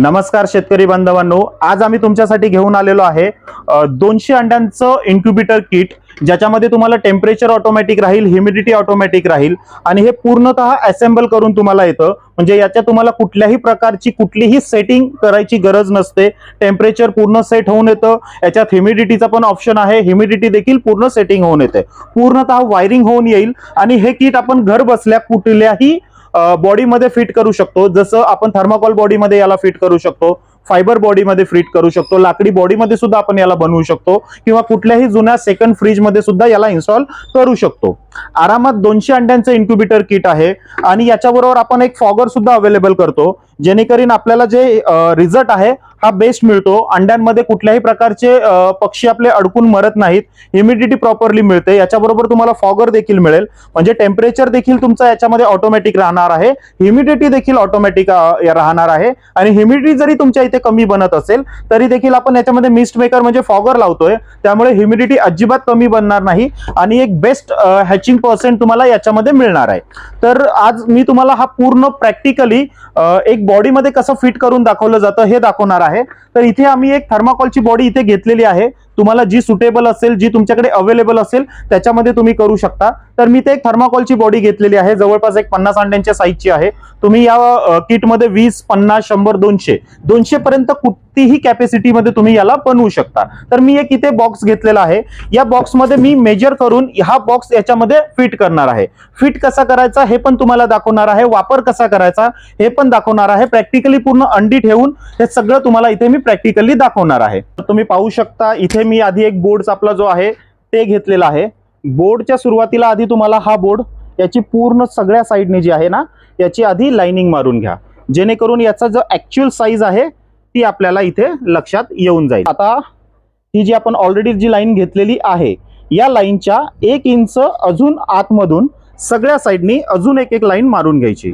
नमस्कार शेतकरी बांधवांनो आज आम्ही तुमच्यासाठी घेऊन आलेलो आहे दोनशे अंड्यांचं इन्क्युबेटर किट ज्याच्यामध्ये तुम्हाला टेम्परेचर ऑटोमॅटिक राहील ह्युमिडिटी ऑटोमॅटिक राहील आणि हे पूर्णतः असेंबल करून तुम्हाला येतं. म्हणजे याच्यात तुम्हाला कुठल्याही प्रकारची कुठलीही सेटिंग करायची गरज नसते. टेम्परेचर पूर्ण सेट होऊन येतं. याच्यात ह्युमिडिटीचा पण ऑप्शन आहे. ह्युमिडिटी देखील पूर्ण सेटिंग होऊन येते. पूर्णतः वायरिंग होऊन येईल. आणि हे किट आपण घर बसल्या कुठल्याही बॉडीमध्ये फिट करू शकतो. जसं आपण थर्माकॉल बॉडीमध्ये याला फिट करू शकतो फायबर बॉडीमध्ये फिट करू शकतो लाकडी बॉडीमध्ये सुद्धा आपण याला बनवू शकतो किंवा कुठल्याही जुन्या सेकंड फ्रीजमध्ये सुद्धा याला इन्स्टॉल करू शकतो. आरामात दोनशे अंड्यांचं इन्क्युबेटर किट आहे आणि याच्याबरोबर आपण एक फॉगर सुद्धा अवेलेबल करतो. जेणेकरून आपल्याला जे रिझल्ट आहे हा बेस्ट मिळतो. अंड्यांमध्ये कुठल्याही प्रकारचे पक्षी आपले अडकून मरत नाहीत. ह्युमिडिटी प्रॉपरली मिळते. याच्याबरोबर तुम्हाला फॉगर देखील मिळेल. म्हणजे टेम्परेचर देखील तुमचा याच्यामध्ये ऑटोमॅटिक राहणार आहे. ह्युमिडिटी देखील ऑटोमॅटिक राहणार आहे. आणि ह्युमिडिटी जरी तुमच्या इथे कमी बनत असेल तरी देखील आपण याच्यामध्ये मिस्ट मेकर म्हणजे फॉगर लावतोय. त्यामुळे ह्युमिडिटी अजिबात कमी बनणार नाही. आणि एक बेस्ट हॅचिंग पर्सेंट तुम्हाला याच्यामध्ये मिळणार आहे. तर आज मी तुम्हाला हा पूर्ण प्रॅक्टिकली एक बॉडीमध्ये कसं फिट करून दाखवलं जातं हे दाखवणार आहे. तर इथे आम्ही एक थर्माकॉलची बॉडी इथे घेतलेली आहे. तुम्हाला जी सुटेबल असेल जी तुमच्याकडे अवेलेबल असेल त्याच्यामध्ये तुम्ही करू शकता. तर मी ते एक थर्माकॉलची बॉडी घेतलेली आहे. जवळपास एक पन्नास अंड्यांच्या साईजची आहे. तुम्ही या किटमध्ये वीस पन्नास शंभर दोनशे दोनशे पर्यंत कुठतीही कॅपॅसिटीमध्ये तुम्ही याला बनवू शकता. तर मी एक इथे बॉक्स घेतलेला आहे. या बॉक्समध्ये मी मेजर करून हा बॉक्स याच्यामध्ये फिट करणार आहे. फिट कसा करायचा हे पण तुम्हाला दाखवणार आहे. वापर कसा करायचा हे पण दाखवणार आहे. प्रॅक्टिकली पूर्ण अंडी ठेवून हे सगळं तुम्हाला इथे मी प्रॅक्टिकली दाखवणार आहे. तर तुम्ही पाहू शकता इथे मी आधी एक बोर्ड आपला जो आहे ते घेतलेला आहे. बोर्डच्या सुरुवातीला आधी तुम्हाला हा बोर्ड याची पूर्ण सगळ्या साईडने जी आहे ना याची आधी लाइनिंग मारून घ्या. जेणेकरून याचा जो ऍक्च्युअल साईज आहे ती आपल्याला इथे लक्षात येऊन जाईल. आता ही जी आपण ऑलरेडी जी लाईन घेतलेली आहे या लाईनच्या एक इंच अजून आतमधून सगळ्या साईडनी अजून एक एक लाईन मारून घ्यायची.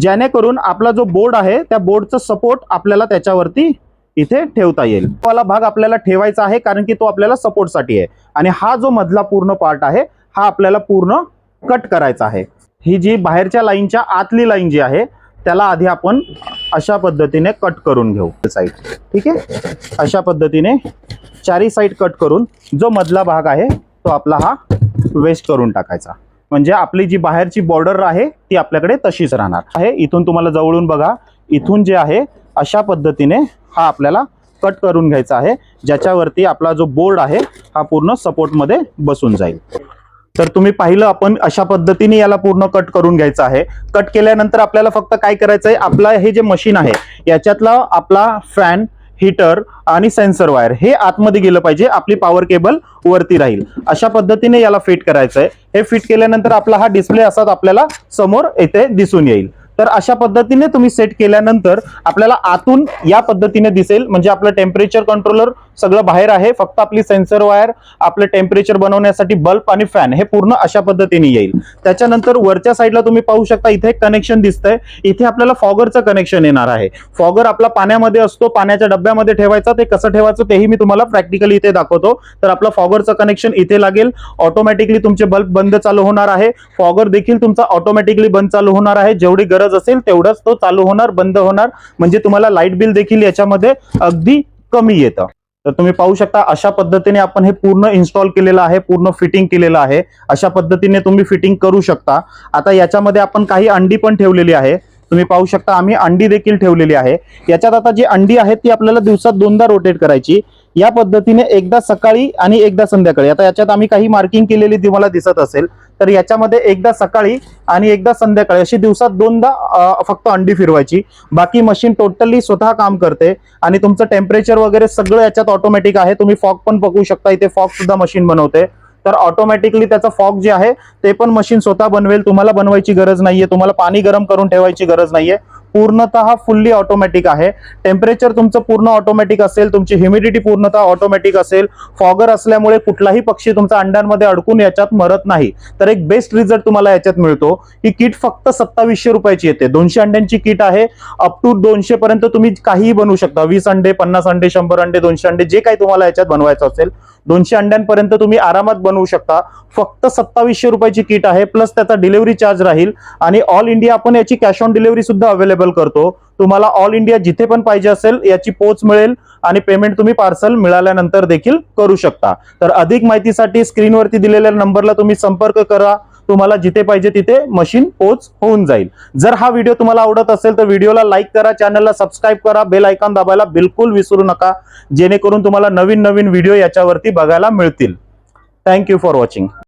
जेणेकरून आपला जो बोर्ड आहे त्या बोर्डचा सपोर्ट आपल्याला त्याच्यावरती इथे ठेवता येईल. वाला भाग आपल्याला ठेवायचा आहे कारण की तो आपल्याला सपोर्टसाठी आहे. आणि हा जो मधला पूर्ण पार्ट आहे हा आपल्याला पूर्ण कट करायचा आहे. ही जी बाहेरच्या लाईनच्या आतली लाईन जी आहे त्याला आधी आपण अशा पद्धतीने कट करून घेऊ. साईड ठीक आहे? अशा पद्धतीने चारी साईड कट करून जो मधला भाग आहे तो आपला हा वेस्ट करून टाकायचा. म्हणजे आपली जी बाहेरची बॉर्डर आहे ती आपल्याकडे तशीच राहणार. आहे इथून तुम्हाला जवळून बघा. इथून जे आहे अशा पद्धतीने हा आपल्याला कट करून घ्यायचा आहे. ज्याच्यावरती आपला जो बोर्ड आहे हा पूर्ण सपोर्टमध्ये बसून जाईल. तर तुम्ही पाहिलं आपण अशा पद्धतीने याला पूर्ण कट करून घ्यायचं आहे. कट केल्यानंतर आपल्याला फक्त काय करायचं आहे आपलं हे जे मशीन आहे याच्यातला आपला फॅन हीटर आणि सेन्सर वायर हे आतमध्ये गेलं पाहिजे आपली पॉवर केबल वरती राहील. अशा पद्धतीने याला फिट करायचं आहे. हे फिट केल्यानंतर आपला हा डिस्प्ले असाच आपल्याला समोर येथे दिसून येईल. तर अशा पद्धतीने तुम्ही सेट केल्यानंतर आपल्याला आतून या पद्धतीने दिसेल. म्हणजे आपलं टेम्परेचर कंट्रोलर सगळं बाहेर आहे. फक्त आपली सेन्सर वायर आपलं टेम्परेचर बनवण्यासाठी बल्ब आणि फॅन हे पूर्ण अशा पद्धतीने येईल. त्याच्यानंतर वरच्या साईडला तुम्ही पाहू शकता इथे एक कनेक्शन दिसतंय. इथे आपल्याला फॉगरचं कनेक्शन येणार आहे. फॉगर आपला पाण्यामध्ये असतो पाण्याच्या डब्यामध्ये ठेवायचा ते कसं ठेवायचं तेही मी तुम्हाला प्रॅक्टिकली इथे दाखवतो. तर आपलं फॉगरचं कनेक्शन इथे लागेल. ऑटोमॅटिकली तुमचे बल्ब बंद चालू होणार आहे. फॉगर देखील तुमचा ऑटोमॅटिकली बंद चालू होणार आहे. जेवढी गरज असेल तेवढंच तो चालू होणार बंद होणार. म्हणजे तुम्हाला लाइट बिल देखील याच्यामध्ये अगदी कमी येतं. तर तुम्ही पाहू शकता अशा पद्धतीने आपण हे पूर्ण इन्स्टॉल केलेलं आहे पूर्ण फिटिंग केलेलं आहे. अशा पद्धतीने तुम्ही फिटिंग करू शकता. आता याच्यामध्ये आपण काही अंडी पण ठेवलेली आहे. तुम्ही पाहू शकता आम्ही अंडी देखील ठेवलेली आहे. याच्यात आता जी अंडी आहेत ती आपल्याला दिवसात दोनदा रोटेट करायची. या पद्धतीने एकदा सकाळी आणि एकदा संध्याकाळी. आता याच्यात आम्ही काही मार्किंग केलेली तुम्हाला दिसत असेल तर याच्यामध्ये एकदा सकाळी आणि एकदा संध्याकाळी अशी दिवसात दोनदा फक्त अंडी फिरवायची. बाकी मशीन टोटली स्वतः काम करते आणि तुमचं टेम्परेचर वगैरे सगळं याच्यात ऑटोमॅटिक आहे. तुम्ही फॉग पण बघू शकता इथे फॉग सुद्धा मशीन बनवते. तर ऑटोमॅटिकली त्याचं फॉग जे आहे ते पण मशीन स्वतः बनवेल. तुम्हाला बनवायची गरज नाहीये. तुम्हाला पाणी गरम करून ठेवायची गरज नाहीये. पूर्णतः फुल्ली ऑटोमॅटिक आहे. टेम्परेचर तुमचं पूर्ण ऑटोमॅटिक असेल तुमची ह्युमिडिटी पूर्णतः ऑटोमॅटिक असेल. फॉगर असल्यामुळे कुठलाही पक्षी तुमचा अंड्यांमध्ये अडकून याच्यात मरत नाही. तर एक बेस्ट रिझल्ट तुम्हाला याच्यात मिळतो. ही किट फक्त सत्तावीसशे रुपयाची येते. दोनशे अंड्यांची किट आहे. अप टू दोनशे पर्यंत तुम्ही काहीही बनवू शकता. वीस अंडे पन्नास अंडे शंभर अंडे दोनशे अंडे जे काही तुम्हाला याच्यात बनवायचं असेल. दोनशे अंड्यांपर्यंत तुम्ही आरामात बनवू शकता. फक्त सत्तावीसशे रुपयाची किट आहे. प्लस त्याचा डिलिव्हरी चार्ज राहील. आणि ऑल इंडिया आपण याची कॅश ऑन डिलिव्हरी सुद्धा अवेलेबल अवेलेबल करतो. तुम्हाला ऑल इंडिया जिथे पण पाहिजे असेल याची पोच मिळेल आणि पेमेंट तुम्ही पार्सल मिळाल्यानंतर देखील करू शकता. तर अधिक माहितीसाठी स्क्रीनवरती दिलेल्या नंबरला तुम्ही संपर्क करा. तुम्हाला जिथे पाहिजे तिथे मशीन पोच होऊन जाईल. जर हा व्हिडिओ तुम्हाला आवडत असेल तर व्हिडिओला लाईक करा चॅनलला सबस्क्राईब करा बेल आयकॉन दाबायला बिलकुल विसरू नका जेणेकरून तुम्हाला नवीन नवीन व्हिडिओ याच्यावरती बघायला मिळतील. Thank you for watching